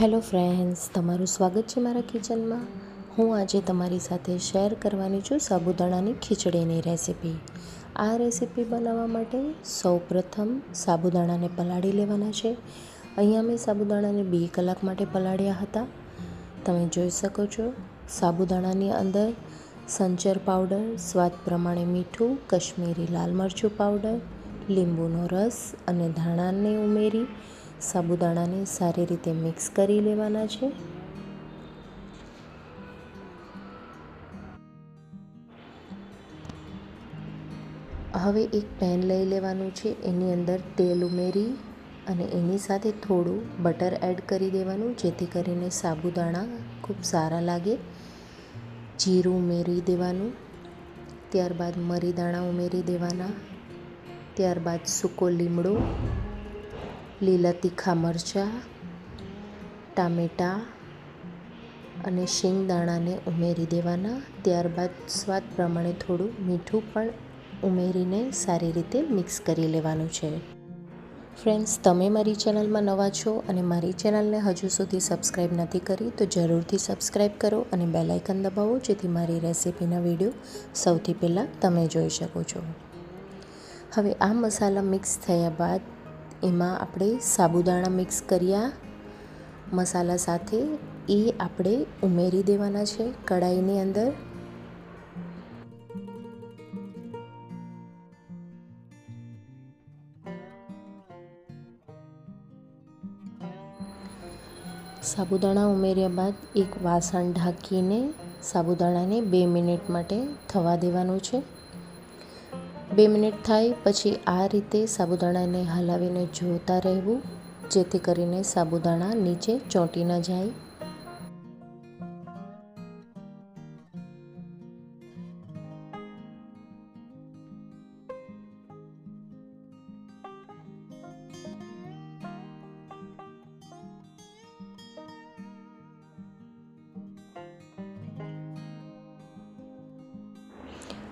Hello friends, તમારું સ્વાગત છે મારા કિચનમાં. હું આજે તમારી સાથે શેર કરવાની છું સાબુદાણાની ખીચડીની રેસીપી. આ રેસીપી બનાવવા માટે સૌપ્રથમ સાબુદાણાને પલાળી લેવાના છે. અહીંયા મેં સાબુદાણાને બે કલાક માટે પલાળ્યા હતા. તમે જોઈ શકો છો, સાબુદાણાની અંદર સંચર પાવડર, સ્વાદ પ્રમાણે મીઠું, કશ્મીરી લાલ મરચું પાવડર, લીંબુનો રસ અને ધાણાને ઉમેરી સાબુદાણાને સારી રીતે મિક્સ કરી લેવાના છે. હવે એક પેન લઈ લેવાનું છે, એની અંદર તેલ ઉમેરી અને એની સાથે થોડું બટર એડ કરી દેવાનું, જેથી કરીને સાબુદાણા ખૂબ સારા લાગે. જીરું ઉમેરી દેવાનું, ત્યારબાદ મરીદાણા ઉમેરી દેવાના, ત્યારબાદ સૂકો લીમડો લીલા તીખા મરચાં, ટામેટાં અને શિંગદાણાને ઉમેરી દેવાના. ત્યારબાદ સ્વાદ પ્રમાણે થોડું મીઠું પણ ઉમેરીને સારી રીતે મિક્સ કરી લેવાનું છે. ફ્રેન્ડ્સ, તમે મારી ચેનલમાં નવા છો અને મારી ચેનલને હજુ સુધી સબસ્ક્રાઈબ નથી કરી, તો જરૂરથી સબસ્ક્રાઈબ કરો અને બેલાઇકન દબાવો, જેથી મારી રેસિપીના વીડિયો સૌથી પહેલાં તમે જોઈ શકો છો. હવે આ મસાલા મિક્સ થયા બાદ એમાં આપણે સાબુદાણા મિક્સ કર્યા. મસાલા સાથે એ આપણે ઉમેરી દેવાના છે કઢાઈની અંદર. સાબુદાણા ઉમેર્યા બાદ એક વાસણ ઢાંકીને સાબુદાણાને બે મિનિટ માટે થવા દેવાનું છે. બે મિનિટ થાય પછી આ રીતે સાબુદાણાને હલાવીને જોતા રહેવું, જેથી કરીને સાબુદાણા નીચે ચોંટી ન જાય.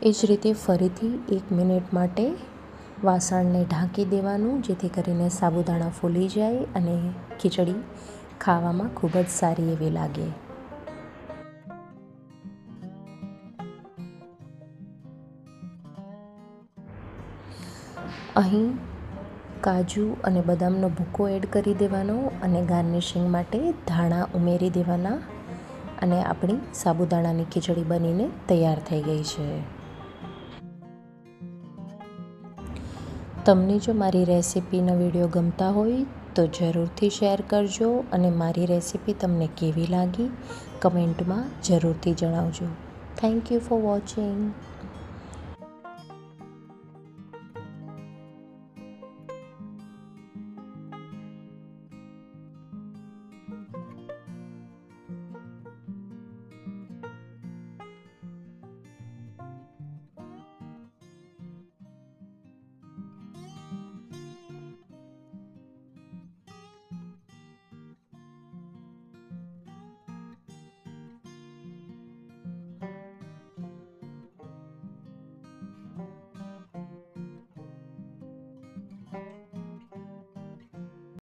એ જ રીતે ફરીથી એક મિનિટ માટે વાસણને ઢાંકી દેવાનું, જેથી કરીને સાબુદાણા ફૂલી જાય અને ખીચડી ખાવામાં ખૂબ જ સારી એવી લાગે. અહીં કાજુ અને બદામનો ભૂકો એડ કરી દેવાનો અને ગાર્નિશિંગ માટે ધાણા ઉમેરી દેવાના અને આપણી સાબુદાણાની ખીચડી બનીને તૈયાર થઈ ગઈ છે. તમને જો મારી રેસિપીનો વીડિયો ગમતા હોય તો જરૂરથી શેર કરજો અને મારી રેસિપી તમને કેવી લાગી કમેન્ટમાં જરૂરથી જણાવજો. Thank you for watching